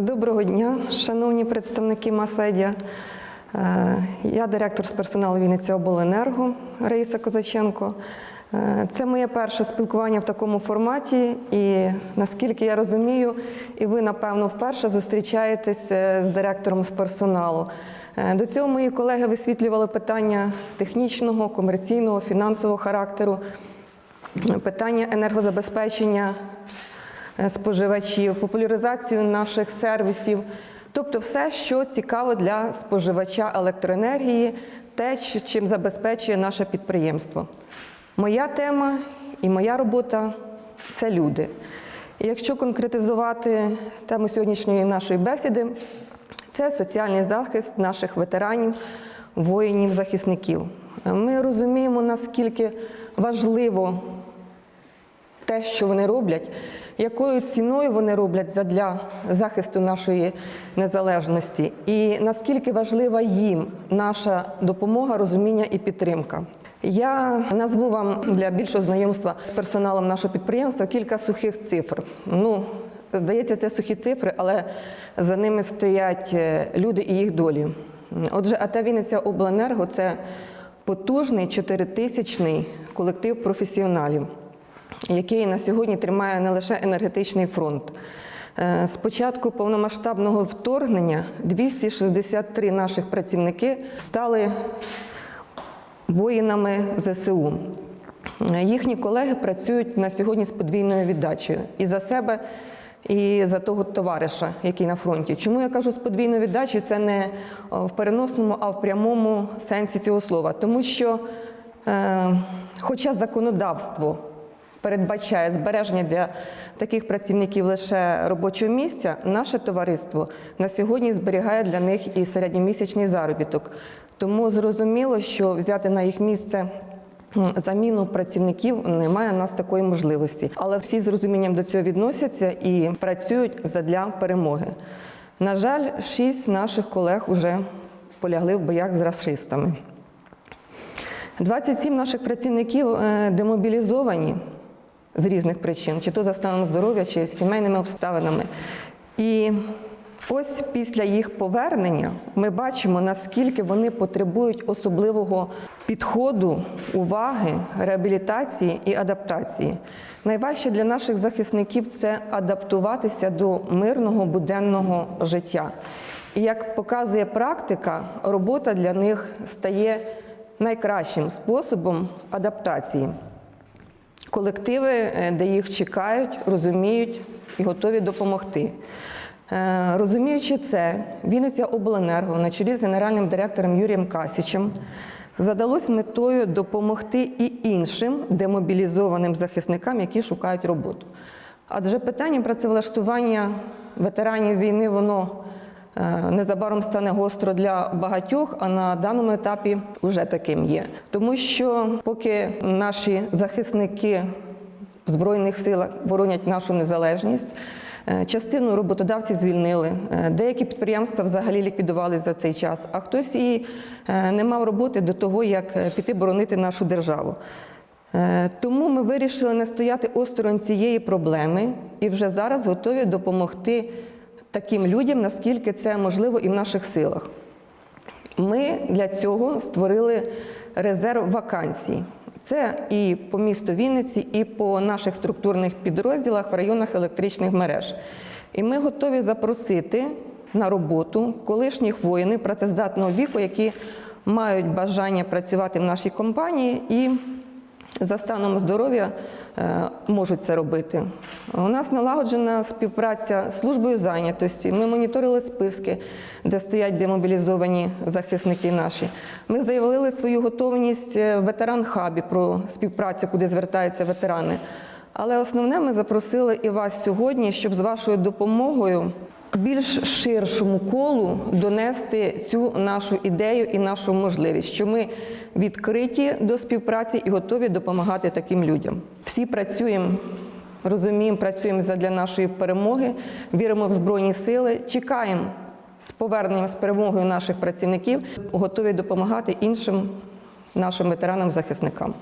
Доброго дня, шановні представники Маседія. Е, Я директор з персоналу Вінниця Обленерго Раїса Козаченко. Е, Це моє перше спілкування в такому форматі, і наскільки я розумію, і ви, напевно, вперше зустрічаєтесь е, з директором з персоналу. До цього мої колеги висвітлювали питання технічного, комерційного, фінансового характеру, питання енергозабезпечення споживачів, популяризацію наших сервісів, тобто все, що цікаво для споживача електроенергії, те, чим забезпечує наше підприємство. Моя тема і моя робота це люди. І якщо конкретизувати тему сьогоднішньої нашої бесіди, це соціальний захист наших ветеранів, воїнів, захисників. Ми розуміємо, наскільки важливо те, що вони роблять, якою ціною вони роблять задля захисту нашої незалежності, і наскільки важлива їм наша допомога, розуміння і підтримка. Я назву вам для більшого знайомства з персоналом нашого підприємства кілька сухих цифр. Ну, здається, це сухі цифри, але за ними стоять е, люди і їх долі. Отже, АТ Вінниця Обленерго це потужний чотиритисячний колектив професіоналів який на сьогодні тримає не лише енергетичний фронт. Е, З початку повномасштабного вторгнення 263 наших працівники стали воїнами ЗСУ. Е, Їхні колеги працюють на сьогодні з подвійною віддачею і за себе, і за того товариша, який на фронті. Чому я кажу з подвійною віддачею? Це не в переносному, а в прямому сенсі цього слова. Тому що, е, хоча законодавство передбачає збереження для таких працівників лише робочого місця, наше товариство на сьогодні зберігає для них і середньомісячний заробіток. Тому зрозуміло, що взяти на їх місце заміну працівників немає у нас такої можливості. Але всі з розумінням до цього відносяться і працюють задля перемоги. На жаль, шість наших колег вже полягли в боях з расистами. 27 наших працівників е, демобілізовані з різних причин, чи то за станом здоров'я, чи сімейними обставинами. І ось після їх повернення ми бачимо, наскільки вони потребують особливого підходу, уваги, реабілітації і адаптації. Найважче для наших захисників це адаптуватися до мирного буденного життя. І як показує практика, робота для них стає найкращим способом адаптації. Колективи, е, де їх чекають, розуміють і готові допомогти. Е, Розуміючи це, Вінниця Обленерго на чолі з генеральним директором Юрієм Касічем задалось метою допомогти і іншим демобілізованим захисникам, які шукають роботу. Адже питання працевлаштування ветеранів війни, воно незабаром стане гостро для багатьох, а на даному етапі вже таким є. Тому що поки наші захисники в Збройних силах боронять нашу незалежність, е, частину роботодавців звільнили, е, деякі підприємства взагалі ліквідували за цей час, а хтось і е, не мав роботи до того, як е, піти боронити нашу державу. Е, Тому ми вирішили не стояти осторонь цієї проблеми і вже зараз готові допомогти таким людям, наскільки це можливо і в наших силах. Ми для цього створили резерв вакансій. Це і по місту Вінниці, і по наших структурних підрозділах в районах електричних мереж. І ми готові запросити на роботу колишніх воїнів працездатного віку, які мають бажання працювати в нашій компанії і за станом здоров'я е, можуть це робити. У нас налагоджена співпраця з службою зайнятості. Ми моніторили списки, де стоять демобілізовані захисники наші. Ми заявили свою готовність в ветеран-хабі про співпрацю, куди звертаються ветерани. Але основне ми запросили і вас сьогодні, щоб з вашою допомогою більш ширшому колу донести цю нашу ідею і нашу можливість, що ми відкриті до співпраці і готові допомагати таким людям. Всі працюємо, розуміємо, працюємо для нашої перемоги, віримо в Збройні сили, чекаємо з поверненням з перемогою наших працівників, готові допомагати іншим нашим ветеранам-захисникам.